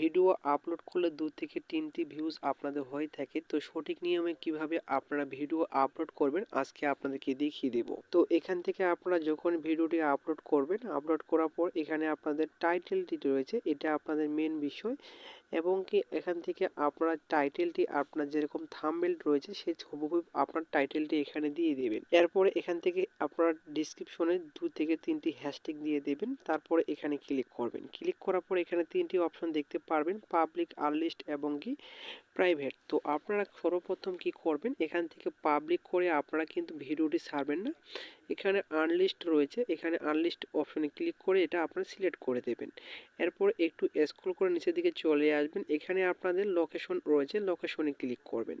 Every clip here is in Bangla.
ভিডিও আপলোড করলে দু থেকে তিনটি ভিউজ আপনাদের হয়ে থাকে। তো সঠিক নিয়মে কীভাবে আপনারা ভিডিও আপলোড করবেন, আজকে আপনাদেরকে দেখিয়ে দেব। তো এখান থেকে আপনারা যখন ভিডিওটি আপলোড করবেন, আপলোড করার পর এখানে আপনাদের টাইটেলটি রয়েছে। এটা আপনাদের মেন বিষয়। এবং কি এখান থেকে আপনার টাইটেলটি আপনার যেরকম থামবেল রয়েছে সেই হুবহু আপনার টাইটেলটি এখানে দিয়ে দেবেন। এরপরে এখান থেকে আপনার ডিসক্রিপশনে দু থেকে তিনটি হ্যাশট্যাগ দিয়ে দেবেন। তারপরে এখানে ক্লিক করবেন। ক্লিক করার পর এখানে তিনটি অপশন দেখতে পারবেন পাবলিক আনলিস্ট এবং কি প্রাইভেট তো আপনারা সর্বপ্রথম কি করবেন, এখান থেকে পাবলিক করে আপনারা কিন্তু ভিডিওটি ছাড়বেন না। এখানে আনলিস্ট রয়েছে, এখানে আনলিস্ট অপশনে ক্লিক করে এটা আপনারা সিলেক্ট করে দেবেন। এরপর একটু স্ক্রল করে নিচের দিকে চলে আসবেন, এখানে আপনাদের লোকেশন রয়েছে লোকেশনে ক্লিক করবেন।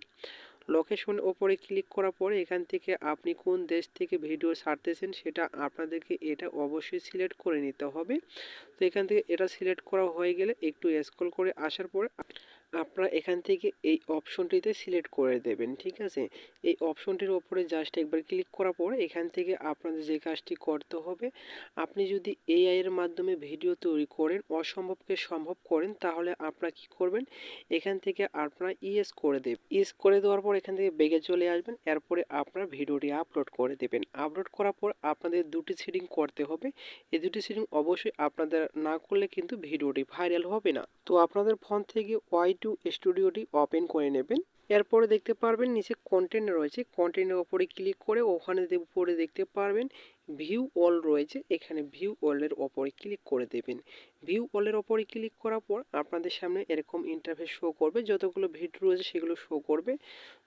লোকেশন ওপরে ক্লিক করার পরে এখান থেকে আপনি কোন দেশ থেকে ভিডিও ছাড়তেছেন সেটা আপনাদেরকে এটা অবশ্যই সিলেক্ট করে নিতে হবে। তো এখান থেকে এটা সিলেক্ট করা হয়ে গেলে একটু স্ক্রল করে আসার পরে আপনারা এখান থেকে এই অপশনটিতে সিলেক্ট করে দেবেন, ঠিক আছে? এই অপশনটির ওপরে জাস্ট একবার ক্লিক করার পর এখান থেকে আপনাদের যে কাজটি করতে হবে, আপনি যদি এআই এর মাধ্যমে ভিডিও তৈরি করেন, অসম্ভবকে সম্ভব করেন, তাহলে আপনারা কি করবেন? এখান থেকে আপনারা ইএস করে দেবেন। ইএস করে দেওয়ার পর এখান থেকে বেগে চলে আসবেন, এরপরে আপনার ভিডিওটি আপলোড করে দেবেন। আপলোড করার পর আপনাদের দুটি সেটিং করতে হবে। এই দুটি সেটিং অবশ্যই আপনাদের না করলে কিন্তু ভিডিওটি ভাইরাল হবে না। তো আপনাদের ফোন থেকে ওয়াই টু স্টুডিওটি ওপেন করে নেবেন। এরপরে দেখতে পারবেন নিচে কন্টেন্ট রয়েছে। কন্টেন্টের ওপরে ক্লিক করে ওখানে উপরে দেখতে পারবেন। ভিউ অল রয়েছে, এখানে ভিউ অলের ওপরে ক্লিক করে দেবেন। ভিউ অলের ওপরে ক্লিক করার পর আপনাদের সামনে এরকম ইন্টারফেস শো করবে, যতগুলো ভিডিও রয়েছে সেগুলো শো করবে।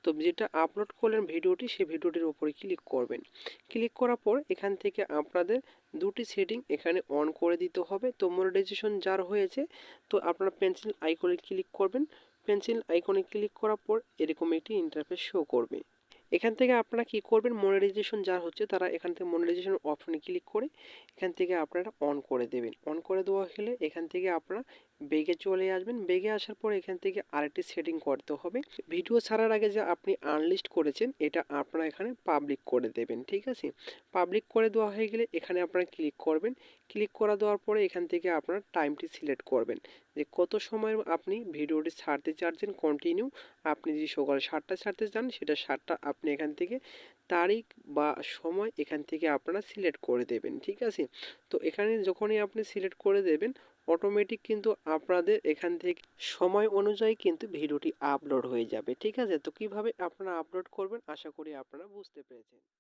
তো যেটা আপলোড করলেন ভিডিওটি, সেই ভিডিওটির ওপরে ক্লিক করবেন। ক্লিক করার পর এখান থেকে আপনাদের দুটি সেটিং এখানে অন করে দিতে হবে। তো মনিটাইজেশন যার হয়েছে, তো আপনারা পেন্সিল আইকনে ক্লিক করবেন। পেন্সিল আইকনে ক্লিক করার পর এরকম একটি ইন্টারফেস শো করবে। এখান থেকে আপনারা কি করবেন? মনিটাইজেশন যার হচ্ছে তারা এখান থেকে মনিটাইজেশন অপশনে ক্লিক করে এখান থেকে আপনারা অন করে দেবেন। অন করে দেওয়া হলে এখান থেকে আপনারা বেগে চলে আসবেন। বেগে আসার পর এখান থেকে আরেকটি সেটিং করতে হবে। ভিডিও ছাড়ার আগে যে আপনি আনলিস্ট করেছেন, এটা আপনারা এখানে পাবলিক করে দেবেন, ঠিক আছে? পাবলিক করে দেওয়া হয়ে গেলে এখানে আপনারা ক্লিক করবেন। ক্লিক করা দেওয়ার পরে এখান থেকে আপনার টাইমটি সিলেক্ট করবেন। যে কত সময় আপনি ভিডিওটি ছাড়তে চাচ্ছেন কন্টিনিউ আপনি যদি সকাল সাতটা ছাড়তে চান, সেটা সাতটা আপনি এখান থেকে তারিখ বা সময় এখান থেকে আপনারা সিলেক্ট করে দেবেন, ঠিক আছে? তো এখানে যখনই আপনি সিলেক্ট করে দেবেন অটোমেটিক কিন্তু আপনাদের এখান থেকে সময় অনুযায়ী কিন্তু ভিডিওটি আপলোড হয়ে যাবে। ঠিক আছে? তো কীভাবে আপনারা আপলোড করবেন? আশা করি আপনারা বুঝতে পেরেছেন।